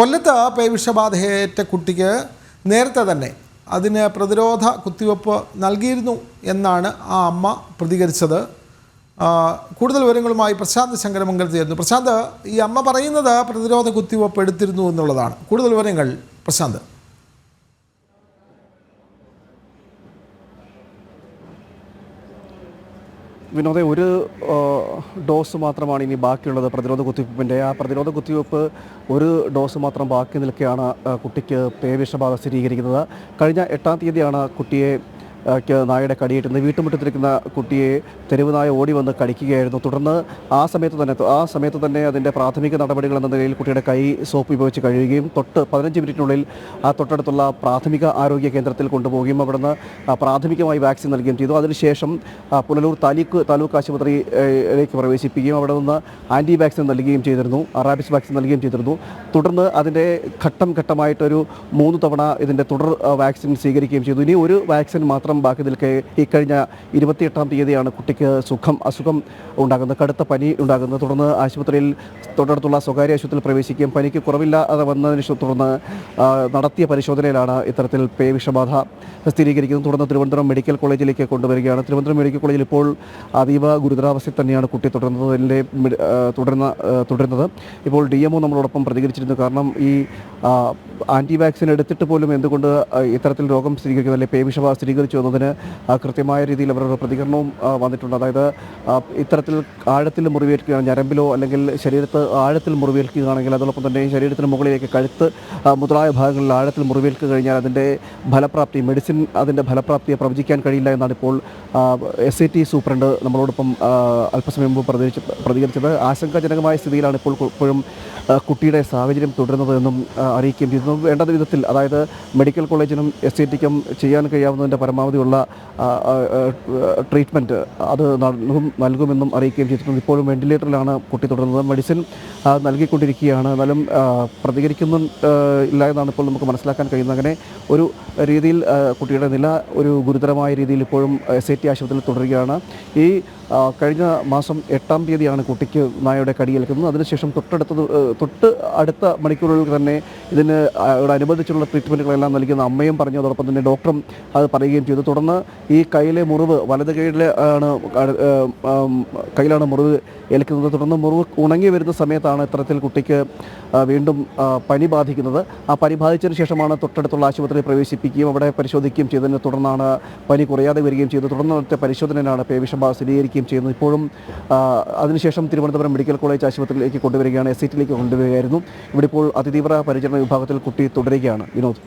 കൊല്ലത്ത് പേവിഷബാധയേറ്റ കുട്ടിക്ക് നേരത്തെ തന്നെ അതിന് പ്രതിരോധ കുത്തിവെപ്പ് നൽകിയിരുന്നു എന്നാണ് ആ അമ്മ പ്രതികരിച്ചത്. കൂടുതൽ വിവരങ്ങളുമായി പ്രശാന്ത് ശങ്കരമംഗലത്ത് ചേരുന്നു പ്രശാന്ത് ഈ അമ്മ പറയുന്നത് പ്രതിരോധ കുത്തിവെപ്പ് എടുത്തിരുന്നു എന്നുള്ളതാണ്. കൂടുതൽ വിവരങ്ങൾ പ്രശാന്ത്. വിനോദെ ഒരു ഡോസ് മാത്രമാണ് ഇനി ബാക്കിയുള്ളത് പ്രതിരോധ കുത്തിവയ്പ്പിന്റെ. ആ പ്രതിരോധ കുത്തിവയ്പ്പ് ഒരു ഡോസ് മാത്രം ബാക്കി നിൽക്കുകയാണ് കുട്ടിക്ക് പേവിഷബാധ സ്ഥിരീകരിക്കുന്നത്. കഴിഞ്ഞ എട്ടാം തീയതിയാണ് കുട്ടിയെ നായയുടെ കടിയേറ്റുന്നത് വീട്ടുമുറ്റത്തിരിക്കുന്ന കുട്ടിയെ തെരുവ് നായ ഓടി വന്ന് കടിക്കുകയായിരുന്നു. തുടർന്ന് ആ സമയത്ത് തന്നെ ആ സമയത്ത് തന്നെ അതിന്റെ പ്രാഥമിക നടപടികൾ എന്ന നിലയിൽ കുട്ടിയുടെ കൈ സോപ്പ് ഉപയോഗിച്ച് കഴിയുകയും തൊട്ട് പതിനഞ്ച് മിനിറ്റിനുള്ളിൽ ആ തൊട്ടടുത്തുള്ള പ്രാഥമിക ആരോഗ്യ കേന്ദ്രത്തിൽ കൊണ്ടുപോവുകയും അവിടുന്ന് പ്രാഥമികമായി വാക്സിൻ നൽകുകയും ചെയ്തു. അതിനുശേഷം പുനലൂർ താലൂക്ക് താലൂക്ക് ആശുപത്രിയിലേക്ക് പ്രവേശിപ്പിക്കുകയും അവിടെ നിന്ന് ആന്റി വാക്സിൻ നൽകുകയും ചെയ്തിരുന്നു. റാബിസ് വാക്സിൻ നൽകുകയും ചെയ്തിരുന്നു. തുടർന്ന് അതിന്റെ ഘട്ടം ഘട്ടമായിട്ടൊരു മൂന്ന് തവണ ഇതിന്റെ തുടർ വാക്സിൻ സ്വീകരിക്കുകയും ചെയ്തു. ഇനി ഒരു വാക്സിൻ മാത്രം ബാക്കി നിൽക്കെ ഇക്കഴിഞ്ഞ ഇരുപത്തിയെട്ടാം തീയതിയാണ് കുട്ടിക്ക് സുഖം അസുഖം ഉണ്ടാകുന്നത്. കടുത്ത പനി ഉണ്ടാകുന്നത്. തുടർന്ന് ആശുപത്രിയിൽ തൊട്ടടുത്തുള്ള സ്വകാര്യ ആശുപത്രിയിൽ പ്രവേശിക്കുകയും പനിക്ക് കുറവില്ലാതെ വന്നതിന് തുടർന്ന് നടത്തിയ പരിശോധനയിലാണ് ഇത്തരത്തിൽ പേവിഷബാധ സ്ഥിരീകരിക്കുന്നത്. തുടർന്ന് തിരുവനന്തപുരം മെഡിക്കൽ കോളേജിലേക്ക് കൊണ്ടുവരികയാണ്. തിരുവനന്തപുരം മെഡിക്കൽ കോളേജിൽ ഇപ്പോൾ അതീവ ഗുരുതരാവസ്ഥയിൽ തന്നെയാണ് കുട്ടി തുടരുന്നത് അതിന്റെ തുടരുന്ന തുടരുന്നത്. ഇപ്പോൾ ഡി എംഒ നമ്മളോടൊപ്പം പ്രതികരിച്ചിരുന്നു. കാരണം ഈ ആന്റി വാക്സിൻ എടുത്തിട്ട് പോലും എന്തുകൊണ്ട് ഇത്തരത്തിൽ രോഗം സ്ഥിരീകരിക്കുന്നു അല്ലെങ്കിൽ പേവിഷബാധ സ്ഥിരീകരിച്ചു എന്നതിന് കൃത്യമായ രീതിയിൽ അവരുടെ പ്രതികരണവും വന്നിട്ടുണ്ട്. അതായത് ഇത്തരത്തിൽ ആഴത്തിൽ മുറിവേൽക്കുകയാണ് ഞരമ്പിലോ അല്ലെങ്കിൽ ശരീരത്ത് ആഴത്തിൽ മുറിവേൽക്കുകയാണെങ്കിൽ അതോടൊപ്പം തന്നെ ശരീരത്തിന് മുകളിലേക്ക് കഴുത്ത് മുതലായ ഭാഗങ്ങളിൽ ആഴത്തിൽ മുറിവേൽക്കുക കഴിഞ്ഞാൽ അതിന്റെ ഫലപ്രാപ്തി മെഡിസിൻ അതിന്റെ ഫലപ്രാപ്തിയെ പ്രവചിക്കാൻ കഴിയില്ല എന്നാണ് ഇപ്പോൾ എസ് ഐ ടി സൂപ്രണ്ട് നമ്മളോടൊപ്പം അല്പസമയം മുമ്പ് പ്രതികരിച്ച് പ്രതികരിച്ചത്. ആശങ്കാജനകമായ സ്ഥിതിയിലാണ് ഇപ്പോൾ ഇപ്പോഴും കുട്ടിയുടെ സാഹചര്യം തുടരുന്നതെന്നും അറിയിക്കുകയും ചെയ്യുന്നു വേണ്ട വിധത്തിൽ അതായത് മെഡിക്കൽ കോളേജിനും എസ് സി ടിക്കും ചെയ്യാൻ കഴിയാവുന്നതിന്റെ പരമാവധിയുള്ള ട്രീറ്റ്മെന്റ് അത് നൽകും നൽകുമെന്നും അറിയിക്കുകയും ചെയ്തിട്ടുണ്ട്. ഇപ്പോഴും വെന്റിലേറ്ററിലാണ് കുട്ടി തുടരുന്നത്. മെഡിസിൻ നൽകിക്കൊണ്ടിരിക്കുകയാണ്. എന്നാലും പ്രതികരിക്കുന്നു ഇല്ല എന്നാണ് ഇപ്പോൾ നമുക്ക് മനസ്സിലാക്കാൻ കഴിയുന്നത്. അങ്ങനെ ഒരു രീതിയിൽ കുട്ടിയുടെ നില ഒരു ഗുരുതരമായ രീതിയിൽ ഇപ്പോഴും എസ് ഐ ടി ആശുപത്രിയിൽ തുടരുകയാണ്. ഈ കഴിഞ്ഞ മാസം എട്ടാം തീയതിയാണ് കുട്ടിക്ക് നായയുടെ കടിയേൽക്കുന്നത്. അതിനുശേഷം തൊട്ടടുത്ത് തൊട്ട് അടുത്ത മണിക്കൂറുകളിൽ തന്നെ ഇതിന് അനുബന്ധിച്ചുള്ള ട്രീറ്റ്മെന്റുകളെല്ലാം നൽകുന്ന അമ്മയും പറഞ്ഞു. അതോടൊപ്പം തന്നെ ഡോക്ടറും അത് പറയുകയും ചെയ്തു. തുടർന്ന് ഈ കയ്യിലെ മുറിവ് വലത് കൈയിലെ ആണ് കയ്യിലാണ് മുറിവ് ഏൽക്കുന്നത്. തുടർന്ന് മുറിവ് ഉണങ്ങി വരുന്ന സമയത്താണ് ഇത്തരത്തിൽ കുട്ടിക്ക് വീണ്ടും പനി ബാധിക്കുന്നത്. ആ പനി ബാധിച്ചതിന് ശേഷമാണ് തൊട്ടടുത്തുള്ള ആശുപത്രിയിൽ പ്രവേശിപ്പിക്കുകയും അവിടെ പരിശോധിക്കുകയും ചെയ്തതിനെ തുടർന്നാണ് പനി കുറയാതെ വരികയും ചെയ്തു തുടർന്ന് നടത്തിയ പരിശോധനയിലാണ് പേവിഷബാധ സ്ഥിരീകരിക്കുകയും ചെയ്യുന്നു. ഇപ്പോഴും അതിനുശേഷം തിരുവനന്തപുരം മെഡിക്കൽ കോളേജ് ആശുപത്രിയിലേക്ക് കൊണ്ടുവരികയാണ് എസ് സി ടിയിലേക്ക് കൊണ്ടുവരികയായിരുന്നു. ഇവിടെ ഇപ്പോൾ അതിതീവ്ര പരിചരണ വിഭാഗത്തിൽ കുട്ടി തുടരുകയാണ്. വിനോദ്.